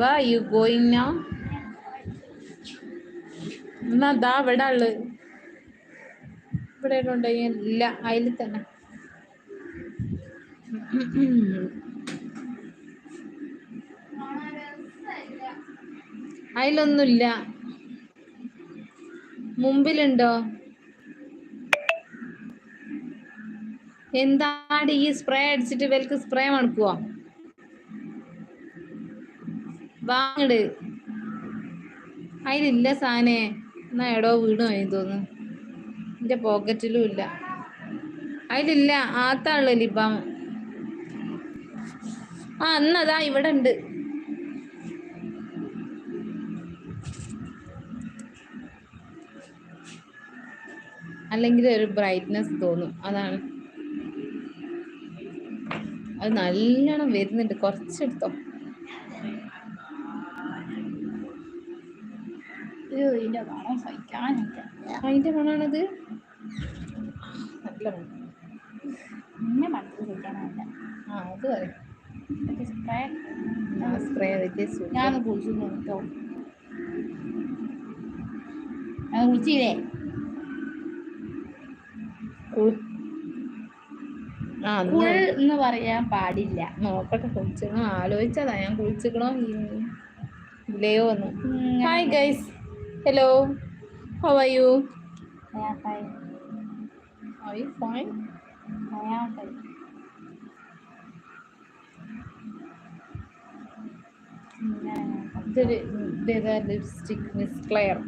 വാ you going now? എന്നാ ദാ ഇവിടെ ഉള്ളത് ഇവിടെ ഉണ്ടോ ഇല്ല. അതിൽ തന്നെ. അതിലൊന്നുമില്ല മുമ്പിലുണ്ടോ? എന്താണ് ഈ സ്പ്രേ അടിച്ചിട്ട് ഇവർക്ക് സ്പ്രേ മണക്കുവോ? വാങ്ങട് അതിലില്ല സാധനേ എന്നാ എടോ വീണു പോയി തോന്നുന്നു. എന്റെ പോക്കറ്റിലും ഇല്ല. അതിലില്ല. ആത്താണല്ലോ ലിബാം. ആ എന്നതാ ഇവിടെ ഉണ്ട് അല്ലെങ്കിൽ ഒരു ബ്രൈറ്റ്നെസ് തോന്നും. അതാണ്. അത് നല്ലോണം വരുന്നുണ്ട്. കുറച്ചെടുത്തോ. അയ്യോ ഇതിന്റെ മണം സഹിക്കാനില്ല അതിന്റെ മണാണത് നല്ല മണം എന്നെ മനസ്സിൽ സഹിക്കാനില്ല ആ അത് പറയും. സ്പ്രേ ഞാൻ കുളിച്ചു കേട്ടോ ഞാൻ കുളിച്ചില്ലേ? ആ കുൾ എന്ന് പറയാൻ പാടില്ല. നോക്കട്ടെ കുളിച്ചിക്കണോ ആലോചിച്ചതാ ഞാൻ കുളിച്ചിക്കണോ ഇല്ലയോ എന്ന്. Hi guys hello how are you അയാൾക്കായി, are you fine അയാൾക്കായി. ഇങ്ങനെ ഇതൊരു ഇതേതാ lipstick Miss Claire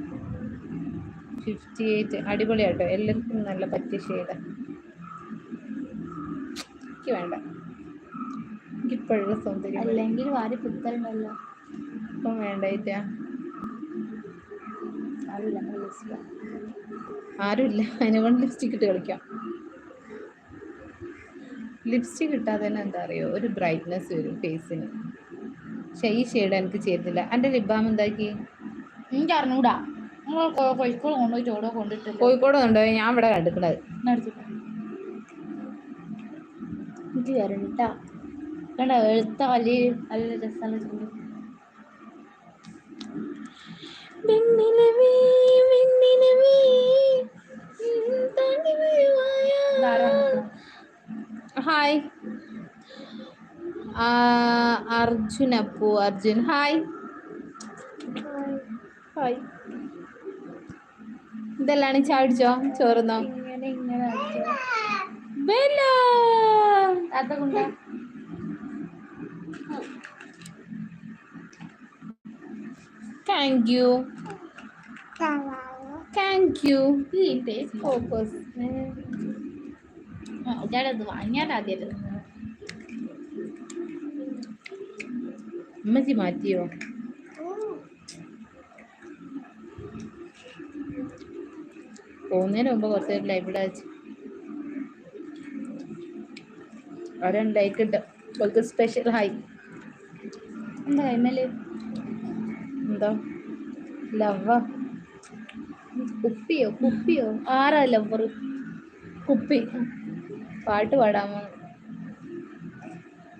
fifty eight അടിപൊളിയാട്ടോ എല്ലാവർക്കും നല്ല പറ്റിയ ഷെയ്ഡ് എനിക്ക് വേണ്ട. എനിക്കിപ്പോഴുള്ള സൗന്ദര്യം. അല്ലെങ്കിൽ വാരി പുത്തലുണ്ടല്ലോ ഇപ്പം വേണ്ടായിട്ടാ ആരുമില്ല അതിനെ കൊണ്ട് ലിപ്സ്റ്റിക് ഇട്ട് കളിക്കാം. ലിപ്സ്റ്റിക് ഇട്ടാൽ തന്നെ എന്താ അറിയോ? ഒരു ബ്രൈറ്റ്നെസ് വരും ഫേസിന് പക്ഷേ ഈ ഷെയ്ഡ് എനിക്ക് ചേരുന്നില്ല. എന്റെ ലിബാം എന്താക്കി? എനിക്ക് അറിഞ്ഞൂടാ. കോഴിക്കോട് കൊണ്ടുപോയിട്ട് ഓടോ കൊണ്ടിട്ട് കോഴിക്കോട് ഉണ്ടോ ഞാൻ ഇവിടെ നടത്തിട്ട് എനിക്ക് വരണ്ടാ കണ്ട? എഴുത്ത വലിയ നല്ല രസമുള്ള hi Arjun Appu Arjun. Hi hi ഇതെല്ലാണ് ചാടിച്ചോ? ചോറുന്നോ? ഇങ്ങനെ ഇങ്ങനെ അടിച്ചോ. ബെല്ല താത്ത കൊണ്ടാ thank you thank you focus ഇതാടത് വാങ്ങിയാൽ ആദ്യം ഉമ്മച്ചി മാറ്റിയോ? പോകുന്നതിന് മുമ്പ് കുറച്ച് നേരം ലൈവ് ഇടാ വെച്ച് അവരും ലൈക്ക് ഇട്ട്. അവർക്ക് സ്പെഷ്യൽ ഹായ് എന്താ എന്താ ലവ കുപ്പിയോ കുപ്പിയോ? ആരാ ലവർ കുപ്പി. പാട്ട് പാടാമോ?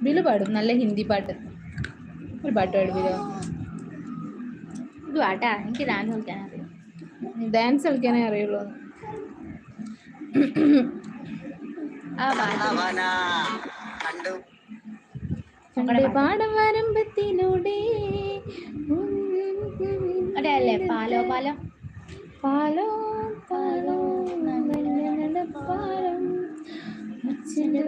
ബിലു പാടും നല്ല ഹിന്ദി പാട്ട്. ഒരു പാട്ട് പാടും ബിലു ഇത് പാട്ടാ എനിക്ക് ഡാൻസ് കളിക്കാൻ അറിയാം. ഡാൻസ് കളിക്കാനേ അറിയുള്ളൂ. ആ പാട്ട്. കണ്ട് പാടം വരമ്പത്തിലൂടെ. അതെ അല്ലേ പാലോ പാലോ. പാലോ പാലോ പാലം നടപ്പാലം അച്ഛന്റെ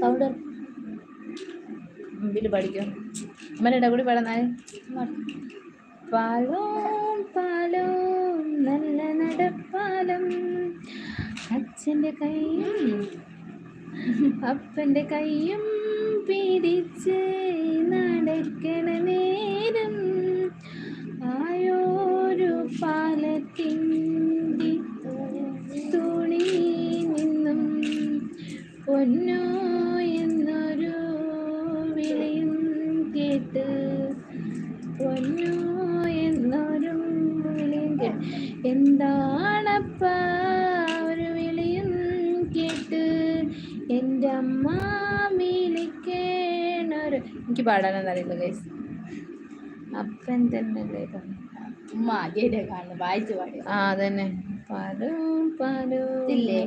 സൗണ്ട് മുമ്പിൽ പഠിക്കും. അമ്മേടെ കൂടി പാടുന്നാൽ പാലോ പാലോ നല്ല നടപ്പാലം അച്ഛന്റെ കൈയും അപ്പന്റെ കൈയും പിടിച്ച് നടക്കണ നേരം ആയോരു പാലത്തിന്റെ തുണി നിന്നും പൊന്നോ എനിക്ക് പാടാനൊന്നും അറിയില്ല ഗൈസ് അപ്പം തന്നെ ഉമ്മ ആദ്യമായിട്ട് കാണുന്നു വായിച്ചു പാടി ആ അതന്നെ. പാടൂ പാടൂ ഇല്ലേ?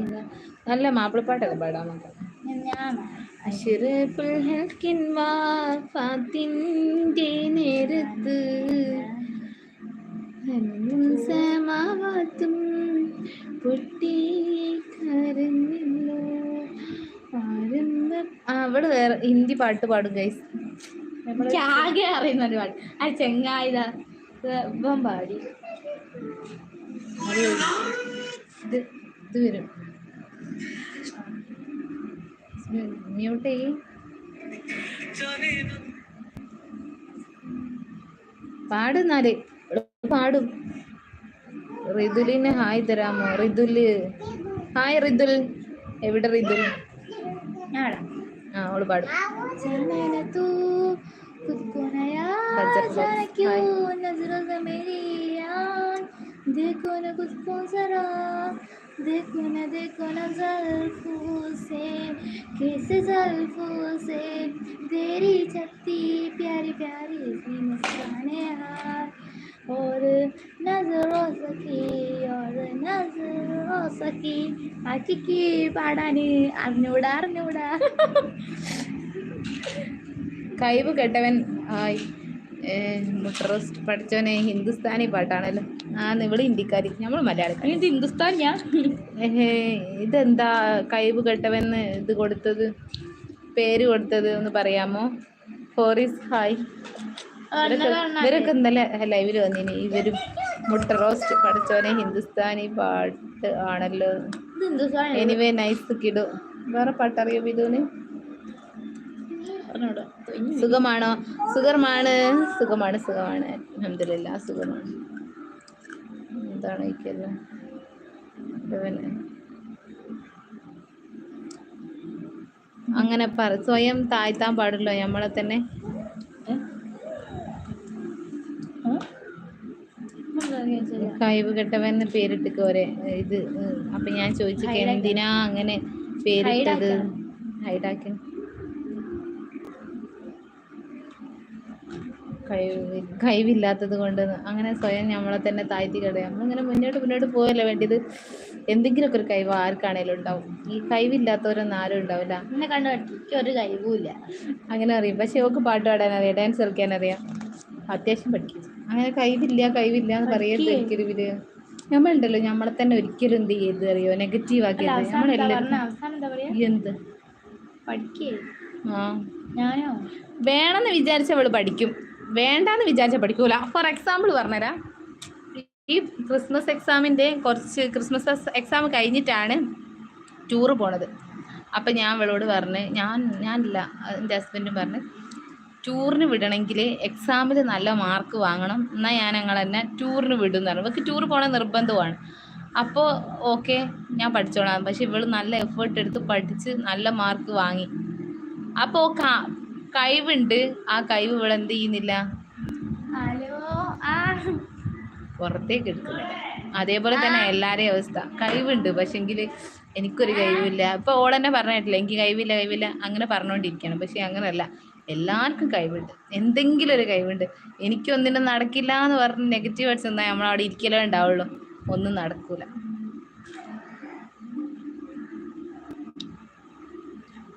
നല്ല മാപ്പിളപ്പാട്ടൊക്കെ പാടാൻ വാഫാത്തിന്റെ നേരത്ത്. സമാവാത്തും പൊട്ടി കരഞ്ഞല്ലോ. അവിടെ വേറെ ഹിന്ദി പാട്ട് പാടും ഗൈസ് എനിക്ക് ആകെ അറിയുന്ന ഒരു പാട്ട്. ആ ചെങ്ങായിത ഇപ്പം പാടി. ഇത് ഇത് വരും. മ്യൂട്ട് ചെയ്യും പാടുന്നാൽ പാടും. റിതുലിന് ഹായ് തരാമോ? റിതുൽ ഹായ് റിതുൽ എവിടെ റിതുൽ ആടാ അവള് പാടും चलने तू खुद को नया Culture जाने Vlogs. क्यों Hi. नजरों से मेरी यार देखो न खुद को जरा देखो न देखो न जल्फों से कैसे जल्फों से तेरी चलती प्यारी प्यारी सी मुस्काने यार और नजरों सकी और नजरों सकी ബാക്കിക്ക് പാടാന് അറിഞ്ഞൂടാ അറിഞ്ഞൂടാ കഴിവ് കെട്ടവൻ ഹായ് മുട്ട റോസ്റ്റ് പഠിച്ചവനെ ഹിന്ദുസ്ഥാനി പാട്ടാണല്ലോ. ആ ഇവിടെ ഹിന്ദിക്കാരി. നമ്മൾ മലയാളിക്കാരി. ഇത് ഹിന്ദുസ്ഥാൻ ഞാൻ ഇതെന്താ കഴിവ് കെട്ടവെന്ന് ഇത് കൊടുത്തത്? പേര് കൊടുത്തത് ഒന്ന് പറയാമോ? ഫോറിസ് ഹായ്. ഇവരൊക്കെ ഇന്നലെ ലൈവിൽ വന്നിനി. ഇവരും മുട്ട റോസ്റ്റ് പഠിച്ചവനെ ഹിന്ദുസ്ഥാനി പാട്ട് ആണല്ലോ. എനിവേ നൈസ് കിടു. വേറെ പാട്ടറിയോ വിധുവിന്? സുഖമാണോ? സുഖമാണ്. സുഖമാണ് സുഖമാണ്. അലഹമില്ല സുഖമാണ്. എന്താണ് എനിക്കല്ലോ അങ്ങനെ പറ. സ്വയം താഴ്ത്താൻ പാടില്ല നമ്മളെ തന്നെ? കഴിവ് കെട്ടവൻ പേരിട്ടിക്ക് ഒരേ ഇത് അപ്പൊ ഞാൻ ചോദിച്ചു. എന്തിനാ അങ്ങനെ പേരിട്ടത്. ഹൈഡാക്കി കഴിവ് കഴിവില്ലാത്തത് കൊണ്ട് അങ്ങനെ സ്വയം നമ്മളെ തന്നെ താഴ്ത്തി കളയാം നമ്മളിങ്ങനെ മുന്നോട്ട് മുന്നോട്ട് പോകല്ലേ വേണ്ടിയത്? എന്തെങ്കിലുമൊക്കെ ഒരു കഴിവ് ആർക്കാണേലും ഉണ്ടാവും. ഈ കഴിവില്ലാത്തവരൊന്നും ആരും ഉണ്ടാവില്ല. അങ്ങനെ കണ്ടു എനിക്ക് ഒരു കഴിവുമില്ല. അങ്ങനെ അറിയും. പക്ഷെ ഓക്ക് പാട്ട് പാടാൻ അറിയാം ഡാൻസ് കളിക്കാൻ അറിയാം അത്യാവശ്യം പഠിക്കും. അങ്ങനെ കഴിവില്ല കഴിവില്ല എന്ന് പറയരുത്. ഒരിക്കലും ഇത് നമ്മളുണ്ടല്ലോ നമ്മളെ തന്നെ ഒരിക്കലും എന്ത് ചെയ്ത് അറിയോ? നെഗറ്റീവ് ആക്കി നമ്മളെല്ലാം എന്ത് പഠിക്കേ. ആ. ഞാനോ? വേണമെന്ന് വിചാരിച്ചവൾ പഠിക്കും. വേണ്ടാന്ന് വിചാരിച്ചാൽ പഠിക്കൂല. ഫോർ എക്സാമ്പിൾ പറഞ്ഞുതരാം ഈ ക്രിസ്മസ് എക്സാമിന്റെ കുറച്ച് ക്രിസ്മസ് എക്സാം കഴിഞ്ഞിട്ടാണ് ടൂറ് പോണത്. അപ്പം ഞാൻ അവളോട് പറഞ്ഞ് ഞാൻ ഞാനില്ല എന്റെ ഹസ്ബൻഡും പറഞ്ഞ് ടൂറിന് വിടണമെങ്കിൽ എക്സാമിൽ നല്ല മാർക്ക് വാങ്ങണം എന്നാൽ ഞാൻ ഞങ്ങൾ തന്നെ ടൂറിന് വിടും എന്ന് പറഞ്ഞു. ഇവർക്ക് ടൂർ പോകണ നിർബന്ധമാണ് അപ്പോൾ ഓക്കെ ഞാൻ പഠിച്ചോളാം. പക്ഷെ ഇവൾ നല്ല എഫേർട്ട് എടുത്ത് പഠിച്ച് നല്ല മാർക്ക് വാങ്ങി. അപ്പോൾ കഴിവുണ്ട് ആ കഴിവ് ഇവിടെ എന്ത് ചെയ്യുന്നില്ല? പുറത്തേക്ക് എടുക്കുന്നില്ല. അതേപോലെ തന്നെ എല്ലാവരെയും അവസ്ഥ. കഴിവുണ്ട് പക്ഷെങ്കിൽ എനിക്കൊരു കഴിവില്ല ഇപ്പൊ ഓളെന്നെ പറഞ്ഞിട്ടില്ല എനിക്ക് കഴിവില്ല കഴിവില്ല അങ്ങനെ പറഞ്ഞുകൊണ്ടിരിക്കണം പക്ഷെ അങ്ങനല്ല. എല്ലാവർക്കും കഴിവുണ്ട് എന്തെങ്കിലും ഒരു കഴിവുണ്ട് എനിക്കൊന്നിനും നടക്കില്ല എന്ന് പറഞ്ഞ് നെഗറ്റീവ് അടിച്ച് നിന്നാൽ നമ്മളവിടെ ഇരിക്കലേ ഉണ്ടാവുള്ളൂ. ഒന്നും നടക്കൂല.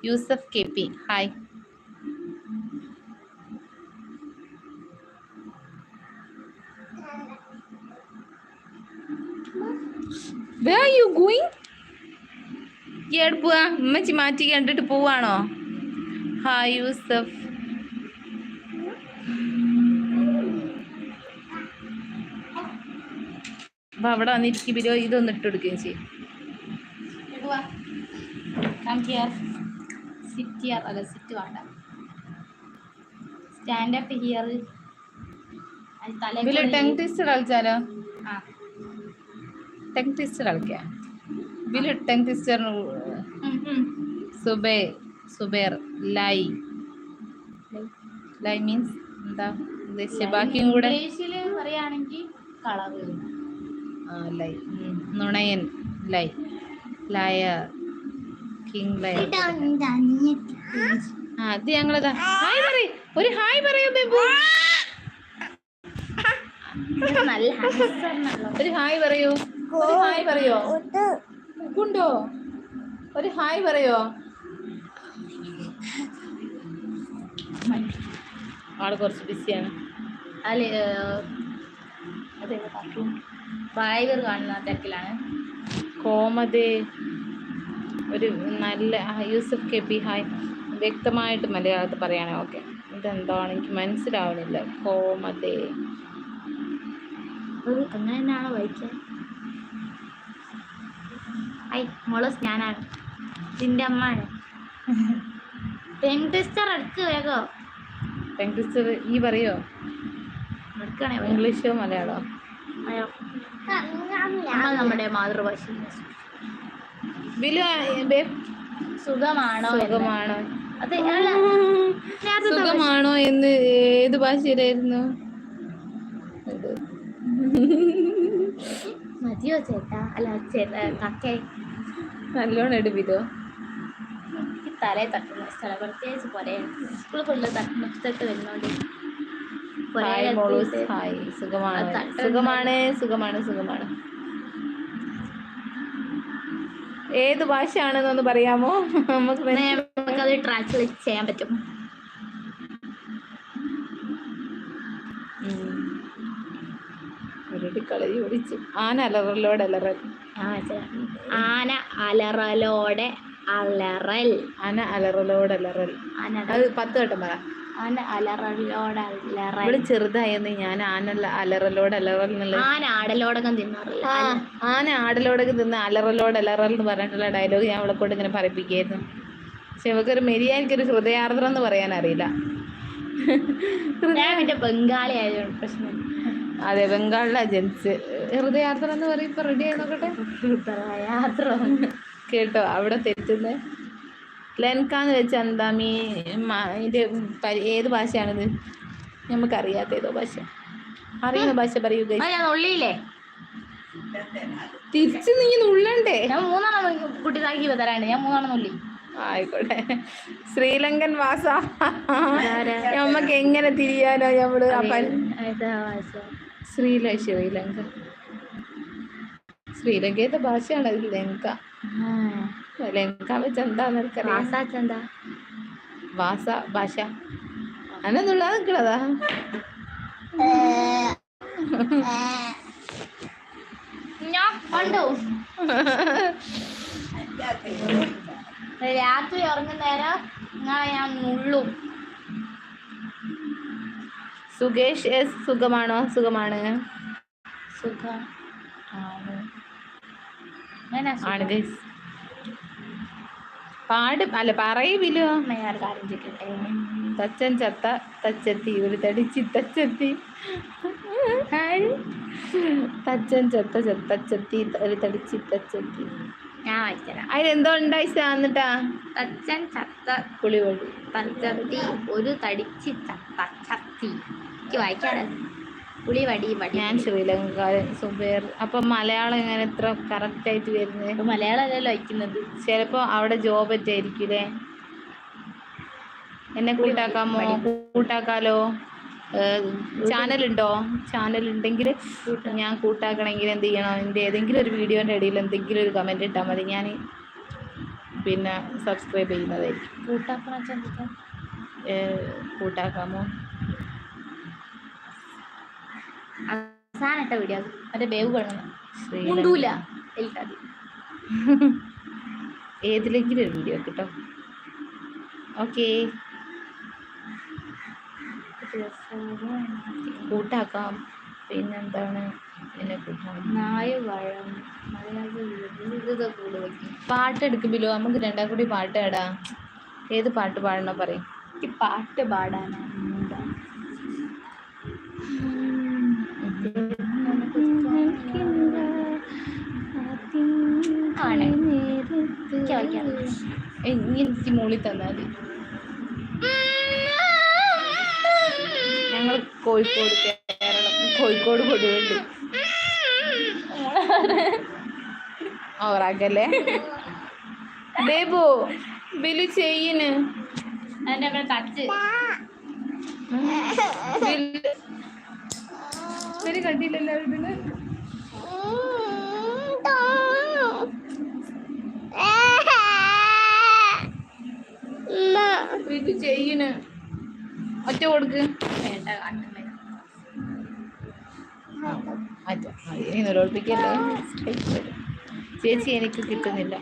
Yusuf K P hi. Where are you going? എവിടെ പോവാ. ഉമ്മച്ചി മാറ്റി കണ്ടിട്ട് പോവാണോ? ഹായ് യൂസഫ്. അപ്പൊ അവിടെ വന്നിരിക്കും ബിരോ ഇതൊന്ന് ഇട്ട് കൊടുക്കുകയും ചെയ്യും സിറ്റ് ഹിയർ അല്ല സിറ്റ് വേണ്ട. സ്റ്റാൻഡ് അപ്പ് ഹിയർ ഇതിൽ ടങ് ട്വിസ്റ്റ് കളിച്ചാലോ ആ. ടങ് ട്വിസ്റ്റ് കളിക്കാം. ഇതിൽ ടെങ് ഉം. സുബേ സുബേർ ലൈ ലൈ മീൻസ് എന്താ? ഉദ്ദേശിച്ച ബാക്കിയും കൂടെ? പറയുകയാണെങ്കിൽ കളറ് ആ ലൈ. നുണയൻ ലൈ ലയർ കിങ് ലയൺ ആ അത് ഞങ്ങളതാ. ഹായ് പറ ഒരു ഹായ് പറയൂ ബേബു. ഒരു ഹായ് പറയൂ. ഒരു ഹായ് പറയോ? ഉണ്ടോ? ഒരു ഹായ് പറയോ? ആൾ കുറച്ച് ബിസിയാണ്. അല്ലെ അതെ ഡ്രൈവർ കാണുന്ന തിരക്കിലാണ്. കോമതേ ഒരു നല്ല യൂസഫ് കെ പി ഹായ്. വ്യക്തമായിട്ട് മലയാളത്തിൽ പറയണേ ഓക്കെ. ഇതെന്താണ്? എനിക്ക് മനസ്സിലാവണില്ല. കോമതേ അങ്ങനെ തന്നെയാണോ വായിക്കാൻ ഐ മോൾ ഞാനാണ്. നിന്റെ അമ്മാണ് പെങ് ടെസ്റ്റർ അടുക്ക് വേഗോ. പെങ്ക്രിസ്റ്റർ ഈ പറയോ? എടുക്കണേ ഇംഗ്ലീഷോ മലയാളമോ അയ്യോ. നമ്മൾ നമ്മുടെ മാതൃഭാഷ ബിലു ബേബ് സുഖമാണോ സുഖമാണോ? അതെ സുഖമാണോ എന്ന് ഏത് ഭാഷയിലായിരുന്നു? മതിയോ ചേട്ടാ അല്ല ചേട്ടാ കക്കേ നല്ലോണം എടു എനിക്ക് തലേ തട്ടുന്ന. സ്ഥലം പ്രത്യേകിച്ച് പോലെ സ്കൂളിൽ ഫുള്ള് തട്ട് വരുന്നോണ്ട് സുഖമാണ്. സുഖമാണ് സുഖമാണ് സുഖമാണ്. ഏത് ഭാഷയാണെന്നൊന്ന് പറയാമോ? നമുക്ക് ട്രാൻസ്ലേറ്റ് ചെയ്യാൻ പറ്റും. ആന അലറലോടെ അലറൽ ആന അലറലോടെ അലറൽ. ആന അലറലോടെ അലറൽ. അത് പത്ത് വട്ടം പറ. ആന അലറലോടെ അലറൽ. ഇവിടെ ചെറുതായിരുന്നു ഞാൻ ആന അലറലോടെ അലറൽ എന്നുള്ള ആന ആടലോടകം തിന്നാറില്ല. ആന ആടലോടൊക്കെ തിന്ന് അലറലോട് അലറൽ എന്ന് പറഞ്ഞിട്ടുള്ള ഡയലോഗ് ഞാൻ അവളെ കൊണ്ട് ഇങ്ങനെ പറയിപ്പിക്കായിരുന്നു പക്ഷെ ഇവക്കൊരു മെരിയ എനിക്കൊരു ഹൃദയാർദ്രം എന്ന് പറയാൻ അറിയില്ല ഞാൻ ബംഗാളി ആയതുകൊണ്ട് പ്രശ്നം അതെ ബംഗാളിലെ ജെൻസ്. ഹൃദയാത്ര എന്ന് പറയും ഇപ്പൊ റെഡി ആയി നോക്കട്ടെ യാത്ര കേട്ടോ അവിടെ തെറ്റുന്നേ. ലെൻകാന്ന് വെച്ച എന്താ മീ ഇതിന്റെ ഏത് ഭാഷയാണിത്? നമുക്കറിയാത്ത ഏതോ ഭാഷ. അറിയുന്ന ഭാഷ പറയൂ തിരിച്ചു നീ നുള്ളണ്ടേ ഞാൻ മൂന്നെണ്ണം കുട്ടിതാക്കി തരാണ്ട്. ഞാൻ മൂന്നെണ്ണം ഉള്ളി. ആയിക്കോട്ടെ. ശ്രീലങ്കൻ വാസ. നമ്മക്ക് എങ്ങനെ തിരിയാനോ നമ്മൾ ശ്രീല ശ്രീലങ്ക ശ്രീലങ്കയുടെ ഭാഷയാണ് ലങ്ക. ലങ്ക വെച്ച് എന്താന്ന് എനിക്കറിയാം ഭാഷ. അനന്നുള്ള നിൽക്കണതാ രാത്രി ഉറങ്ങുന്നേരം നിങ്ങളെ ഞാൻ നുള്ളും. സുകേഷ് എസ് സുഖമാണോ? സുഖമാണ്. സുഖം. ആണ്? guys. പാട് അല്ല പറയൂലോ തച്ചൻ ചത്ത തച്ചെത്തി ഒരു തടിച്ചി തച്ചെത്തി. തച്ചൻ ചത്ത തച്ചെത്തി ഒരു തടിച്ചി തച്ചെത്തി. ഞാൻ വായിച്ചുതരാം അതിലെന്തോ ഉണ്ടായി എന്നിട്ടാ? തച്ചൻ ചത്ത പുളിവഴി തച്ചത്തി ഒരു തടിച്ച് ചത്ത ചത്തി. എനിക്ക് വായിക്കാറ് പുളി വടി വടി. ഞാൻ ശ്രീലങ്കാരൻ സുബേർ. അപ്പൊ മലയാളം എങ്ങനെ ഇത്ര കറക്റ്റ് ആയിട്ട് വരുന്നത് മലയാളം അല്ലല്ലോ വായിക്കുന്നത്. ചിലപ്പോ അവിടെ ജോബ് ആയിരിക്കൂലേ? എന്നെ കൂട്ടാക്കാമോ? കൂട്ടാക്കാലോ? ചാനൽ ഉണ്ടോ ചാനൽ ഉണ്ടെങ്കിൽ ഞാൻ കൂട്ടാക്കണമെങ്കിൽ എന്ത് ചെയ്യണം? എന്റെ ഏതെങ്കിലും ഒരു വീഡിയോന്റെ ഇടയിൽ എന്തെങ്കിലും ഒരു കമന്റ് ഇട്ടാൽ മതി. ഞാൻ പിന്നെ സബ്സ്ക്രൈബ് ചെയ്യുന്നതായിരിക്കും. കൂട്ടാക്കണ കൂട്ടാക്കാമോ? അവസാനം ഇട്ട വീഡിയോ മറ്റേ ശ്രീലങ്ക മുണ്ടൂല. എനിക്കത് ഏതിലെങ്കിലും ഒരു വീഡിയോ കിട്ടോ ഓക്കെ. കൂട്ടാക്കാം. പിന്നെന്താണ്? പിന്നെ കൂട്ടാം. നായ വഴം. കൂടുതൽ പാട്ടെടുക്കുമ്പോൾ നമുക്ക് രണ്ടാം കൂടി പാട്ട് പാടാം. ഏത് പാട്ട് പാടണോ പറയും. പാട്ട് പാടാനാണ് വായിക്കാൻ എനിക്ക് മൂളി തന്നാൽ മതി. ഞങ്ങൾ കോഴിക്കോട് കേരളം കോഴിക്കോട് കൊടുവേണ്ടി ഓറാക്കല്ലേ? ബേബു ബിലു ചെയ്യന് അതിന്റെ അവിടെ ടച്ച് ബിലു കണ്ടില്ലല്ലോ ഇതിന് ഒറ്റ കൊടുക്ക്. വേണ്ട ചേച്ചി എനിക്ക് കിട്ടുന്നില്ല.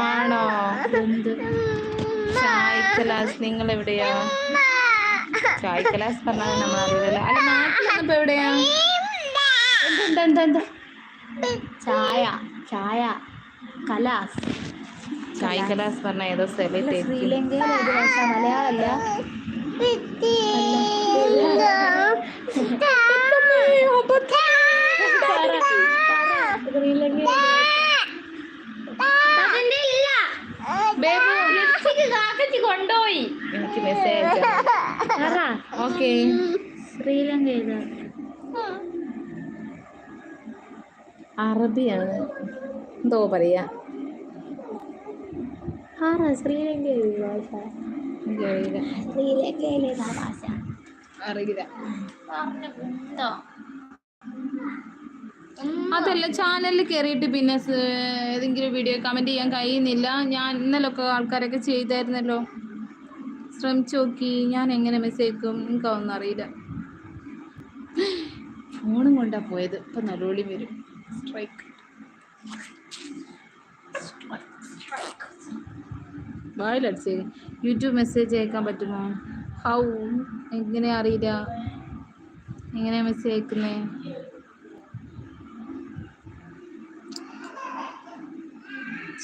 ആണോ? എന്ത്? ചായ് കലാസ് നിങ്ങൾ എവിടെയാ ചായ് കലാസ് പറഞ്ഞാൽ നമ്മൾ അറിയില്ല അല്ല നാട്ടിൽ വന്നപ്പോ എവിടെയാ? എന്താ എന്താ എന്താ ചായ ചായ കലാസ്. ചായ് കലാസ് പറഞ്ഞ ഏതോ സ്ഥലത്തേക്ക് ശ്രീലങ്കയിലെ ഏത് ഭാഷ മലയാളമല്ല. ബേബു കൊണ്ടുപോയി എനിക്ക് മെസ്സേജ് ഓക്കെ ശ്രീലങ്ക ഏതാ അറബിയാണ്. എന്തോ പറയാ. ആറാ ശ്രീലങ്ക ഭാഷ എനിക്കറിയില്ല ശ്രീലങ്കയിലെ ഭാഷ അറിയില്ല. പറഞ്ഞോ അതല്ല ചാനലിൽ കയറിയിട്ട് പിന്നെ ഏതെങ്കിലും വീഡിയോ കമന്റ് ചെയ്യാൻ കഴിയുന്നില്ല. ഞാൻ ഇന്നലൊക്കെ ആൾക്കാരൊക്കെ ചെയ്തായിരുന്നല്ലോ. ശ്രമിച്ചു നോക്കി. ഞാൻ എങ്ങനെ മെസ്സേജ് അയക്കും എനിക്കതൊന്നും അറിയില്ല. ഫോണും കൊണ്ടാ പോയത്. ഇപ്പൊ നല്ലോളി വരും. സ്ട്രൈക്ക് വായിലടിച്ചേ യൂട്യൂബ് മെസ്സേജ് അയക്കാൻ പറ്റുമോ? ഹൗ എങ്ങനെ അറിയില്ല. എങ്ങനെ മെസ്സേജ് അയക്കുന്നേ?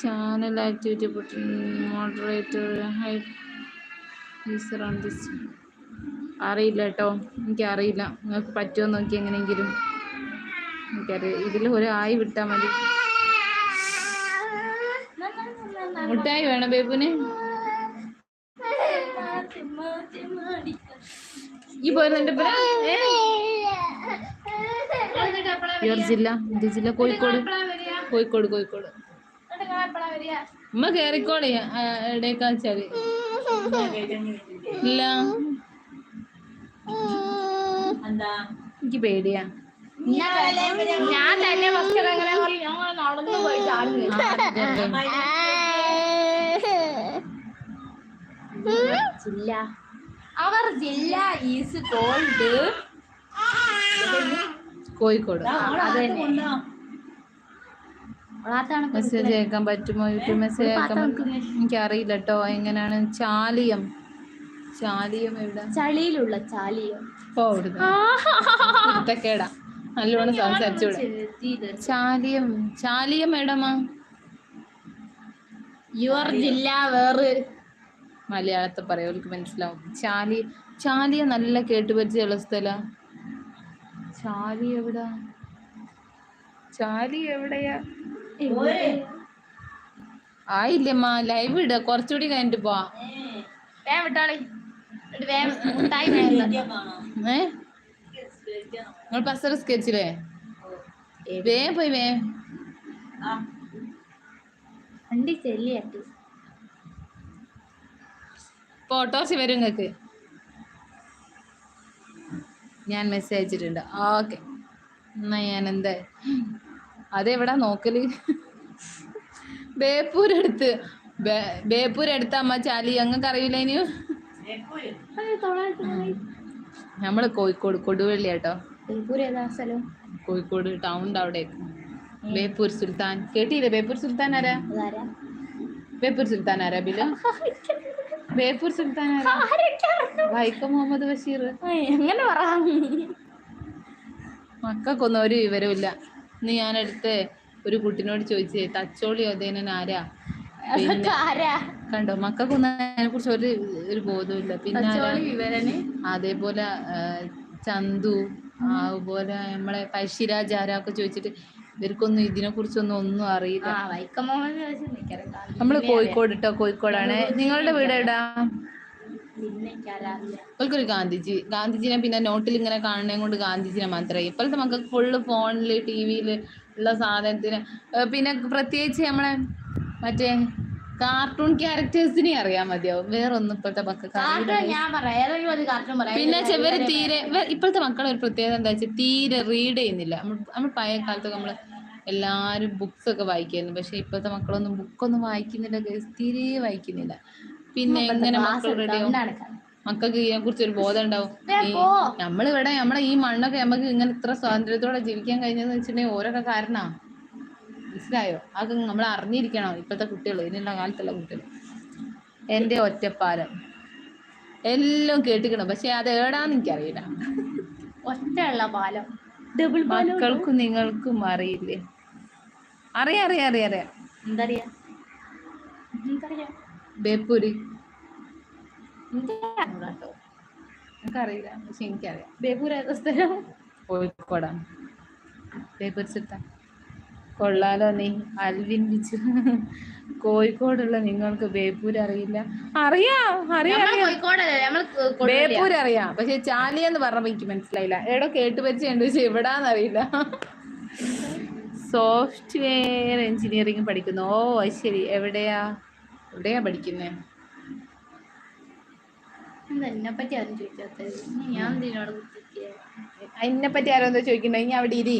ചാനൽ ആക്ടിവിറ്റി പൊട്ടി moderator hi user on this അറിയില്ല കേട്ടോ എനിക്കറിയില്ല. നിങ്ങൾക്ക് പറ്റുമോ നോക്കി എങ്ങനെയെങ്കിലും എനിക്കറിയാം ഇതിൽ ഒരു ആയി വിട്ടാൽ മതി. മുട്ടായി വേണം ബേബുന് ഈ പോരുന്നുണ്ട് ജില്ല എന്റെ ജില്ല കോഴിക്കോട്. കോഴിക്കോട് കോഴിക്കോട്. ഉമ്മ കേറിക്കോളെ എവിടേക്കാ വെച്ചാൽ ഇല്ല. എനിക്ക് പേടിയാ. ഞാൻ തന്നെ ഫസ്റ്റ് അങ്ങനെ നടന്നു പോയി ജില്ല അവർ ജില്ല ഈസ് കോൾഡ് കോഴിക്കോട്. മെസ്സേജ് അയക്കാൻ പറ്റുമോ? യൂട്യൂബ് മെസ്സേജ് അയക്കാൻ പറ്റുമോ? എനിക്ക് അറിയില്ല കേട്ടോ എങ്ങനെയാണ് ചാലിയം. ചാലിയം എവിടെ? ചളിയിലുള്ള ചാലിയം. കുരുത്തക്കേടാ. നല്ലോണം സംസാരിച്ചൂടെ. ചാലിയം. ചാലിയം എവിടമാ യുവർ ജില്ല വേറെ മലയാളത്തിൽ പറയാം. അവർക്ക് മനസ്സിലാവും. ചാലി ചാലിയ നല്ല കേട്ടുപരിചയമുള്ള സ്ഥല? ചാലി എവിടാ? ചാലി എവിടെയാ? ആയില്ലമ്മ ലൈവ് ഇട. കുറച്ചുകൂടി കഴിഞ്ഞിട്ട് പോവാ. വേം വിട്ടാളി. ഏ? നിങ്ങൾ പസറ സ്കെച്ചില്ലേ വേ പോയി വേ. വണ്ടി ഫോട്ടോസ് വരും നിങ്ങൾക്ക്. ഞാൻ മെസ്സേജ് അയച്ചിട്ടുണ്ട്. ഓക്കെ എന്നാ ഞാൻ എന്താ? അതെവിടാ നോക്കൽ? ബേപ്പൂരടുത്ത്. ബേപ്പൂർ എടുത്ത അമ്മ ചാലി. ഞങ്ങൾക്ക് അറിയില്ല ഇനി? നമ്മൾ കോഴിക്കോട് കൊടുവള്ളി കേട്ടോ കോഴിക്കോട് ടൗൺ അവിടേക്ക് ബേപ്പൂർ സുൽത്താൻ. കേട്ടില്ലേ? ബേപ്പൂർ സുൽത്താൻ ആരാ? ബേപ്പൂർ സുൽത്താൻ ആരാ? ബിലു? ബേപ്പൂർ സുൽത്താൻ ആരാ വൈക്കം മുഹമ്മദ് ബഷീർ. എങ്ങനെ പറ? മക്കൾക്കൊന്നും ഒരു വിവരമില്ല ഇന്ന് ഞാനടുത്ത് ഒരു കുട്ടിനോട് ചോദിച്ചേ തച്ചോളി അതേനൻ ആരാ? കണ്ടോ മക്കൾക്കൊന്നും അതിനെ കുറിച്ച് ഒരു ഒരു ബോധമില്ല പിന്നെ ആരാ? അതേപോലെ ചന്തു അതുപോലെ നമ്മളെ പഴശ്ശിരാജ് ആരാക്കെ ചോദിച്ചിട്ട് ഇവർക്കൊന്നും ഇതിനെ കുറിച്ചൊന്നും ഒന്നും അറിയില്ല. നമ്മൾ കോഴിക്കോട് ഇട്ടോ കോഴിക്കോടാണ്. നിങ്ങളുടെ വീട് എവിടാ? ഇവൾക്കൊരു ഗാന്ധിജി. ഗാന്ധിജിനെ പിന്നെ നോട്ടിൽ ഇങ്ങനെ കാണുന്നതും കൊണ്ട് ഗാന്ധിജിനെ മാത്രമേ ഇപ്പോഴത്തെ മക്കൾക്ക് ഫുള്ള് ഫോണിൽ ടി വിയിൽ ഉള്ള സാധനത്തിന് പിന്നെ പ്രത്യേകിച്ച് നമ്മളെ മറ്റേ കാർട്ടൂൺ ക്യാരക്ടേഴ്സിനെ അറിയാൻ മതിയാവും. വേറെ ഒന്നും ഇപ്പോഴത്തെ പറയാം. പിന്നെ ചെവര് തീരെ ഇപ്പോഴത്തെ മക്കളെ ഒരു പ്രത്യേകത എന്താ വെച്ചാൽ തീരെ റീഡ് ചെയ്യുന്നില്ല. നമ്മൾ പഴയ കാലത്തൊക്കെ നമ്മൾ എല്ലാരും ബുക്സ് ഒക്കെ വായിക്കായിരുന്നു പക്ഷെ ഇപ്പോഴത്തെ മക്കളൊന്നും ബുക്കൊന്നും വായിക്കുന്നില്ല. തീരെ വായിക്കുന്നില്ല. പിന്നെ എങ്ങനെ മക്കൾ മക്കൾക്ക് ഇതിനെ കുറിച്ച് ഒരു ബോധം ഉണ്ടാവും. നമ്മളിവിടെ നമ്മളെ ഈ മണ്ണൊക്കെ നമുക്ക് ഇങ്ങനെ ഇത്ര സ്വാതന്ത്ര്യത്തോടെ ജീവിക്കാൻ കഴിഞ്ഞെന്ന് വെച്ചിട്ടുണ്ടെങ്കിൽ ഓരോക്കെ കാരണ. മനസ്സിലായോ? അതൊക്കെ നമ്മൾ അറിഞ്ഞിരിക്കണം ഇപ്പോഴത്തെ കുട്ടികൾ ഇതിനുള്ള കാലത്തുള്ള കുട്ടികൾ എന്റെ ഒറ്റപ്പാലം. എല്ലാം കേട്ടിക്കണം? പക്ഷെ അത് ഏടാന്ന് എനിക്കറിയില്ല. ഒറ്റയുള്ള പാലം. ഡബിൾ മക്കൾക്കും നിങ്ങൾക്കും അറിയില്ലേ? അറിയാം അറിയാം അറിയാം അറിയാം. എന്തറിയാ? ബേപ്പൂരി. കേട്ടോ. എനിക്കറിയില്ല പക്ഷെ എനിക്കറിയാം. ബേപ്പൂർ ഏതാ സ്ഥലം? കോഴിക്കോടാണ്. ബേപ്പൂർ ചിട്ട കൊള്ളാലോ നീ. അൽവിൻ ബിച്ച് കോഴിക്കോടുള്ള നിങ്ങൾക്ക് ബേപ്പൂർ അറിയില്ല. അറിയാം അറിയാം. ബേപ്പൂർ അറിയാം. പക്ഷെ ചാലിയെന്ന് പറഞ്ഞപ്പോ എനിക്ക് മനസ്സിലായില്ല. എവിടെ കേട്ട് വെച്ചുണ്ട് പക്ഷെ എവിടാന്നറിയില്ല. സോഫ്റ്റ്വെയർ എഞ്ചിനീയറിംഗ് പഠിക്കുന്നു. ഓ അത് ശരി. എവിടെയാ? എവിടെയാ പഠിക്കുന്നേ? എന്നെപ്പറ്റി എന്നെ പറ്റി ആരും ചോദിക്കാത്ത ഇനി ഞാൻ എന്തിനോട് കുത്തിരിക്കുക അതിനെ പറ്റി ആരോ എന്തോ ചോദിക്കണ്ടോ ഇനി അവിടെ ഇരി.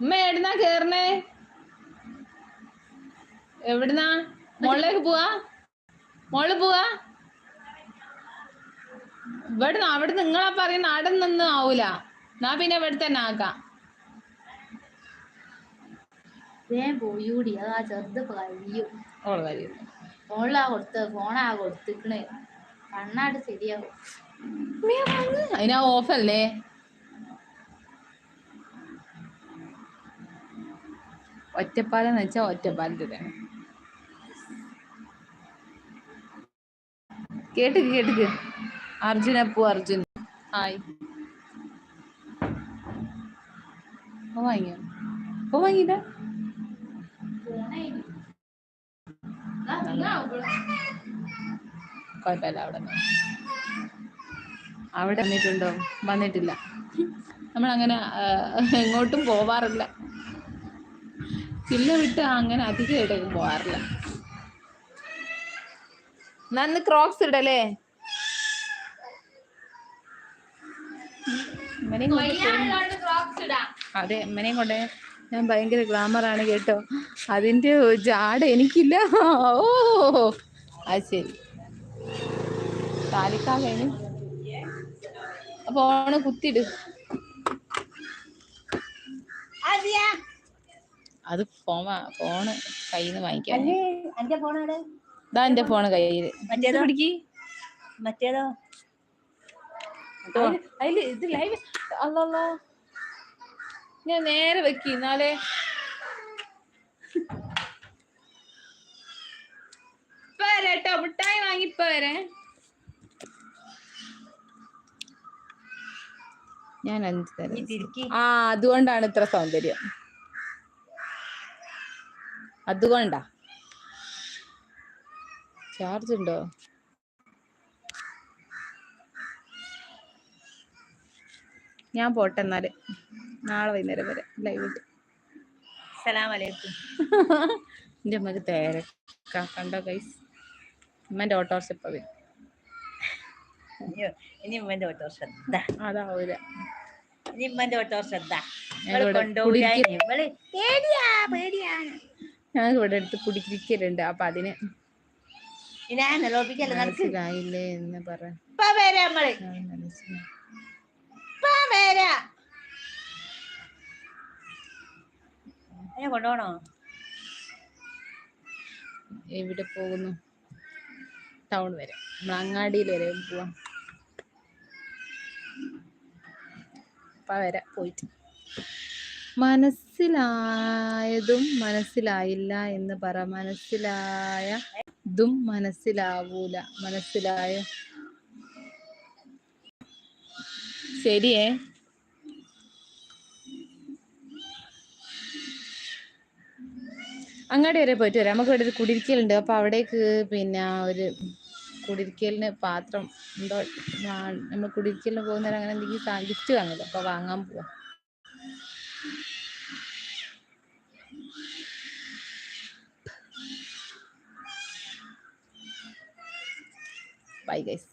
ഉമ്മ എവിടുന്നാ കേറണേ? എവിടുന്നാ? മോളിലേക്ക് പോവാ? മോൾ പോവാ? ഇവിടുന്ന് അവിടെ നിങ്ങളാ പറയുന്ന അവിടെ നിന്ന് ആവൂല. എന്നാ പിന്നെ ഇവിടെ തന്നെ ആക്കാം. വേഗം പോയൂടി അത് ആ ചെറുത് കഴിയും. ഫോണിലാ കൊടുത്ത് ഫോണാ കൊടുത്തിക്കണ്. കണ്ണാട് ശരിയാവും. അതിനാ ഓഫല്ലേ ഒറ്റപ്പാലം എന്ന് വെച്ചാൽ ഒറ്റപ്പാലത്ത് തന്നെ. കേട്ടുക്ക് കേട്ടു അർജുൻ അപ്പു അർജുൻ ഹായ്. വാങ്ങിയോ? വാങ്ങിയില്ല? കുഴപ്പമില്ല അവിടെ അവിടെ വന്നിട്ടുണ്ടോ? വന്നിട്ടില്ല. നമ്മൾ അങ്ങനെ എങ്ങോട്ടും പോവാറില്ല. ചില്ല വിട്ട് അങ്ങനെ അധികം ഇടയ്ക്കും പോവാറില്ല. നന്ന് ക്രോക്സ് പോ- അതെ അമ്മനെയും കൊണ്ട് ഞാൻ ഭയങ്കര ഗ്ലാമറാണ് കേട്ടോ. അതിന്റെ ജാട എനിക്കില്ല. ഓ അത് ശരി. താലിക്കാകേന് അപ്പൊ ഓണ് കുത്തിട് അത് ഫോൺ ഫോണ് കയ്യിൽ നിന്ന് വാങ്ങിക്കാൻ ഇതാ എന്റെ ഫോണ് കയ്യിൽ. മറ്റേതോ? പിടിക്ക്. മറ്റേതോ? അതിൽ അതിൽ ഇത് ലൈവ് ഞാൻ നേരെ വെക്കി എന്നാലേ ഇപ്പൊ വരാം കേട്ടോ മിഠായി വാങ്ങി ഇപ്പൊ വരേ ഞാൻ അഞ്ച് തരാം. ആ അതുകൊണ്ടാണ് ഇത്ര സൗന്ദര്യം. അതുകൊണ്ടാ. ചാർജ് ഉണ്ടോ? ഞാൻ പോട്ടെ എന്നാൽ. നാളെ വൈകുന്നേരം വരെ ലൈവ് ഇട്ട്. സലാമലൈക്കും. എന്റെ അമ്മയ്ക്ക് തേരക്ക. കണ്ടോ കൈസ് ഉമ്മന്റെ ഓട്ടോറിക്ഷ ഇപ്പൊ വരും. ഇനി ഉമ്മന്റെ ഓട്ടോ ശ്രദ്ധ അതാവൂല. ഇനി ഉമ്മന്റെ ഓട്ടോ ശ്രദ്ധ ഞങ്ങൾ ഇവിടെ കൊണ്ടുപോയി പേടിയാണ്. ഞങ്ങൾക്ക് ഇവിടെ അടുത്ത് കുടിക്കിരിക്കലുണ്ട് അപ്പൊ അതിന് ഞാൻ മനസ്സിലായില്ലേ എന്ന് പറ. ഇപ്പൊ വരാ നമ്മൾ ഞാൻ മനസ്സിലായി ഇപ്പൊ വരാ. അതിനെ കൊണ്ടുപോണോ എവിടെ പോകുന്നു? ടൗൺ വരെ. നമ്മൾ അങ്ങാടിയിൽ വരെ പോവാം. അപ്പ വരെ പോയിട്ട്. മനസ്സിലായതും മനസ്സിലായില്ല എന്ന് പറ. മനസ്സിലായ ഇതും മനസ്സിലാവൂല. മനസ്സിലായ. ശരിയേ? അങ്ങാടി വരെ പോയിട്ട് വരാം. നമുക്ക് ഇവിടെ ഒരു കുടിരിക്കലുണ്ട്. അപ്പൊ അവിടേക്ക് പിന്നെ ഒരു കുടിരിക്കലിന് പാത്രം എന്തോ നമ്മൾ കുടിരിക്കലിന് പോകുന്നവർ അങ്ങനെ എന്തെങ്കിലും ഗിഫ്റ്റ് വാങ്ങല്ലോ അപ്പൊ വാങ്ങാൻ പോവാം. Bye guys